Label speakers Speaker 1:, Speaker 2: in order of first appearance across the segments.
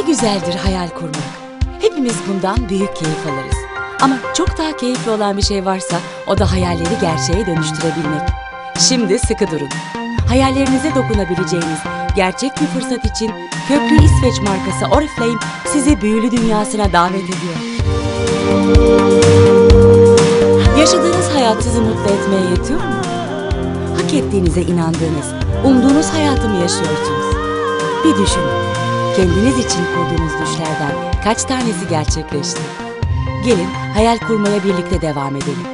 Speaker 1: güzeldir hayal kurmak. Hepimiz bundan büyük keyif alırız. Ama çok daha keyifli olan bir şey varsa o da hayalleri gerçeğe dönüştürebilmek. Şimdi sıkı durun. Hayallerinize dokunabileceğiniz gerçek bir fırsat için Köklü İsveç markası Oriflame sizi büyülü dünyasına davet ediyor. Yaşadığınız hayat sizi mutlu etmeye yetiyor mu? Hak ettiğinize inandığınız, umduğunuz hayatı mı yaşıyorsunuz? Bir düşünün. Kendiniz için kurduğunuz düşlerden kaç tanesi gerçekleşti? Gelin hayal kurmaya birlikte devam edelim.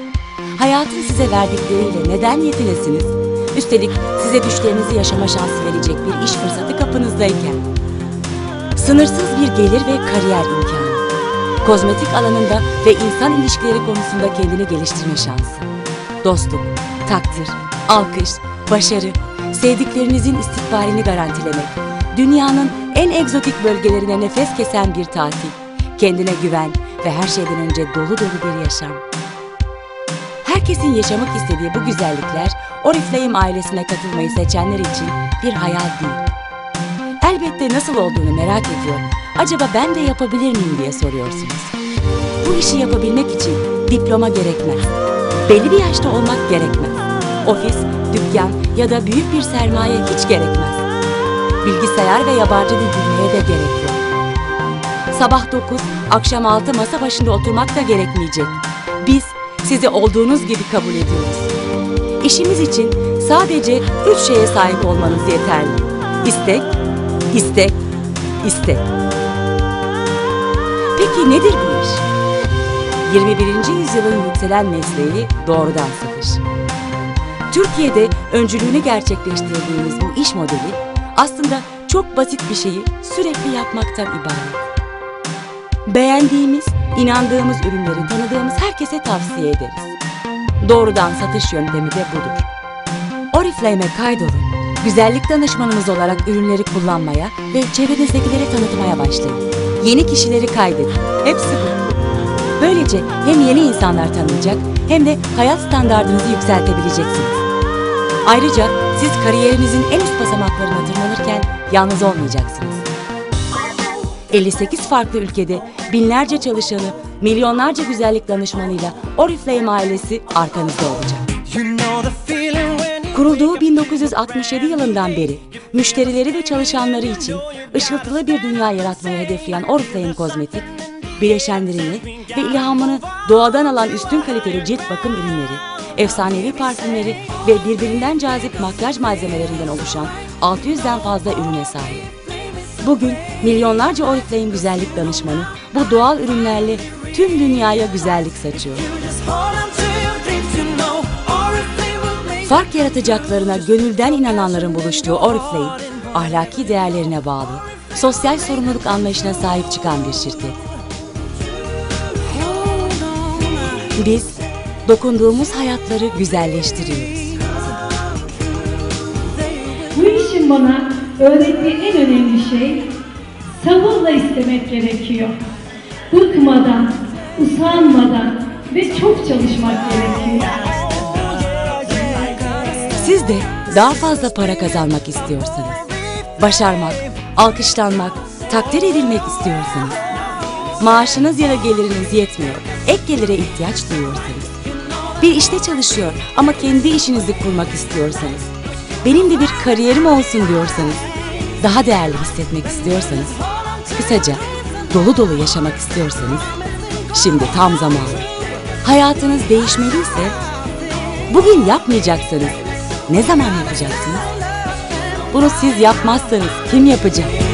Speaker 1: Hayatın size verdikleriyle neden yetinesiniz? Üstelik size düşlerinizi yaşama şansı verecek bir iş fırsatı kapınızdayken. Sınırsız bir gelir ve kariyer imkanı. Kozmetik alanında ve insan ilişkileri konusunda kendini geliştirme şansı. Dostluk, takdir, alkış, başarı, sevdiklerinizin istikbalini garantilemek. Dünyanın en egzotik bölgelerine nefes kesen bir tatil. Kendine güven ve her şeyden önce dolu dolu bir yaşam. Herkesin yaşamak istediği bu güzellikler Oriflame ailesine katılmayı seçenler için bir hayal değil. Elbette nasıl olduğunu merak ediyor. Acaba ben de yapabilir miyim diye soruyorsunuz. Bu işi yapabilmek için diploma gerekmez. Belli bir yaşta olmak gerekmez. Ofis, dükkan ya da büyük bir sermaye hiç gerekmez. Bilgisayar ve yabancı dil bilmeye de gerek yok. Sabah 9, akşam 6 masa başında oturmak da gerekmeyecek. Biz sizi olduğunuz gibi kabul ediyoruz. İşimiz için sadece üç şeye sahip olmanız yeterli. İstek, istek, istek. Peki nedir bu iş? 21. yüzyılın yükselen mesleği doğrudan satış. Türkiye'de öncülüğünü gerçekleştirdiğimiz bu iş modeli aslında çok basit bir şeyi sürekli yapmaktan ibaret. Beğendiğimiz, inandığımız ürünleri tanıdığımız herkese tavsiye ederiz. Doğrudan satış yöntemi de budur. Oriflame'e kaydolun. Güzellik danışmanımız olarak ürünleri kullanmaya ve çevrenizdekilere tanıtmaya başlayın. Yeni kişileri kaydedin. Hepsi bu. Böylece hem yeni insanlar tanınacak hem de hayat standartınızı yükseltebileceksiniz. Ayrıca siz kariyerinizin en üst basamaklarına tırmanırken yalnız olmayacaksınız. 58 farklı ülkede binlerce çalışanı, milyonlarca güzellik danışmanıyla Oriflame ailesi arkanızda olacak. Kurulduğu 1967 yılından beri müşterileri ve çalışanları için ışıltılı bir dünya yaratmayı hedefleyen Oriflame Kozmetik, bileşenlerini ve ilhamını doğadan alan üstün kaliteli cilt bakım ürünleri, efsanevi parfümleri ve birbirinden cazip makyaj malzemelerinden oluşan 600'den fazla ürüne sahip. Bugün milyonlarca Oriflame güzellik danışmanı bu doğal ürünlerle tüm dünyaya güzellik saçıyor. Fark yaratacaklarına gönülden inananların buluştuğu Oriflame, ahlaki değerlerine bağlı, sosyal sorumluluk anlayışına sahip çıkan bir şirket. Biz dokunduğumuz hayatları güzelleştiriyoruz.
Speaker 2: Bu işin bana öğrettiği en önemli şey sabırla istemek gerekiyor. Bıkmadan, usanmadan ve çok çalışmak gerekiyor.
Speaker 1: Siz de daha fazla para kazanmak istiyorsanız, başarmak, alkışlanmak, takdir edilmek istiyorsanız, maaşınız ya da geliriniz yetmiyor, ek gelire ihtiyaç duyuyorsanız, bir işte çalışıyor ama kendi işinizi kurmak istiyorsanız, benim de bir kariyerim olsun diyorsanız, daha değerli hissetmek istiyorsanız, kısaca dolu dolu yaşamak istiyorsanız, şimdi tam zamanı. Hayatınız değişmeliyse, bugün yapmayacaksanız, ne zaman yapacaksınız? Bunu siz yapmazsanız kim yapacak?